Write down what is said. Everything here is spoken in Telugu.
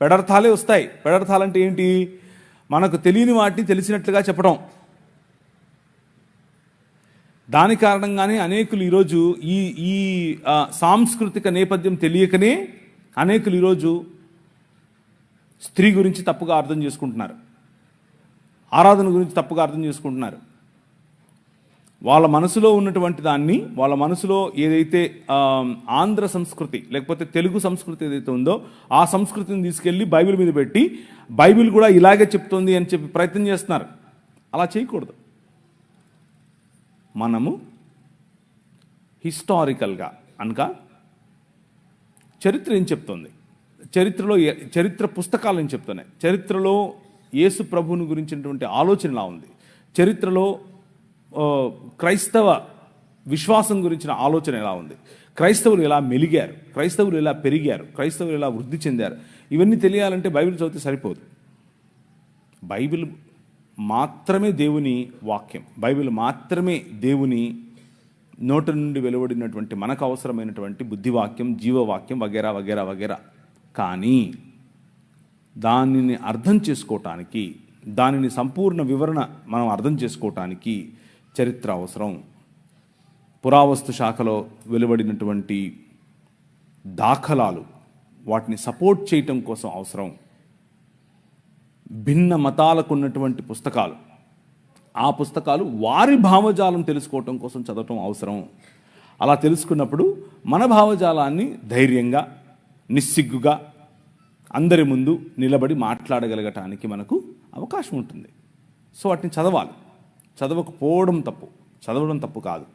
పెడర్థాలే వస్తాయి. పెడర్థాలంటే ఏంటి? మనకు తెలియని వాటిని తెలిసినట్లుగా చెప్పడం. దాని కారణంగానే అనేకులు ఈరోజు ఈ ఈ సాంస్కృతిక నేపథ్యం తెలియకనే అనేకులు ఈరోజు స్త్రీ గురించి తప్పుగా అర్థం చేసుకుంటున్నారు. ఆరాధన గురించి తప్పుగా అర్థం చేసుకుంటున్నారు. వాళ్ళ మనసులో ఉన్నటువంటి దాన్ని వాళ్ళ మనసులో ఏదైతే ఆంధ్ర సంస్కృతి లేకపోతే తెలుగు సంస్కృతి ఏదైతే ఉందో ఆ సంస్కృతిని తీసుకెళ్ళి బైబిల్ మీద పెట్టి బైబిల్ కూడా ఇలాగే చెప్తుంది అని చెప్పి ప్రయత్నం చేస్తున్నారు. అలా చేయకూడదు. మనము హిస్టారికల్గా అనగా చరిత్ర ఏం చెప్తుంది? చరిత్రలో ఏ- చరిత్ర పుస్తకాలు ఏం చెప్తున్నాయి? చరిత్రలో యేసు ప్రభువుని గురించినటువంటి ఆలోచన ఎలా ఉంది. చరిత్రలో క్రైస్తవ విశ్వాసం గురించిన ఆలోచన ఎలా ఉంది? క్రైస్తవులు ఎలా మెలిగారు? క్రైస్తవులు ఎలా పెరిగారు? క్రైస్తవులు ఎలా వృద్ధి చెందారు? ఇవన్నీ తెలియాలంటే బైబిల్ చదివితే సరిపోదు. బైబిల్ మాత్రమే దేవుని వాక్యం. బైబిల్ మాత్రమే దేవుని నోట నుండి వెలువడినటువంటి మనకు అవసరమైనటువంటి బుద్ధివాక్యం జీవవాక్యం వగేరా వగేరా వగేరా. కానీ దానిని అర్థం చేసుకోవటానికి దానిని సంపూర్ణ వివరణ మనం అర్థం చేసుకోవటానికి చరిత్ర అవసరం. పురావస్తు శాఖలో వెలువడినటువంటి దాఖలాలు వాటిని సపోర్ట్ చేయటం కోసం అవసరం. భిన్న మతాలకు ఉన్నటువంటి పుస్తకాలు. ఆ పుస్తకాలు వారి భావజాలం తెలుసుకోవటం కోసం చదవటం అవసరం. అలా తెలుసుకున్నప్పుడు మన భావజాలాన్ని ధైర్యంగా నిస్సిగ్గుగా అందరి ముందు నిలబడి మాట్లాడగలగటానికి మనకు అవకాశం ఉంటుంది. సో వాటిని చదవాలి. చదవకపోవడం తప్పు. చదవడం తప్పు కాదు.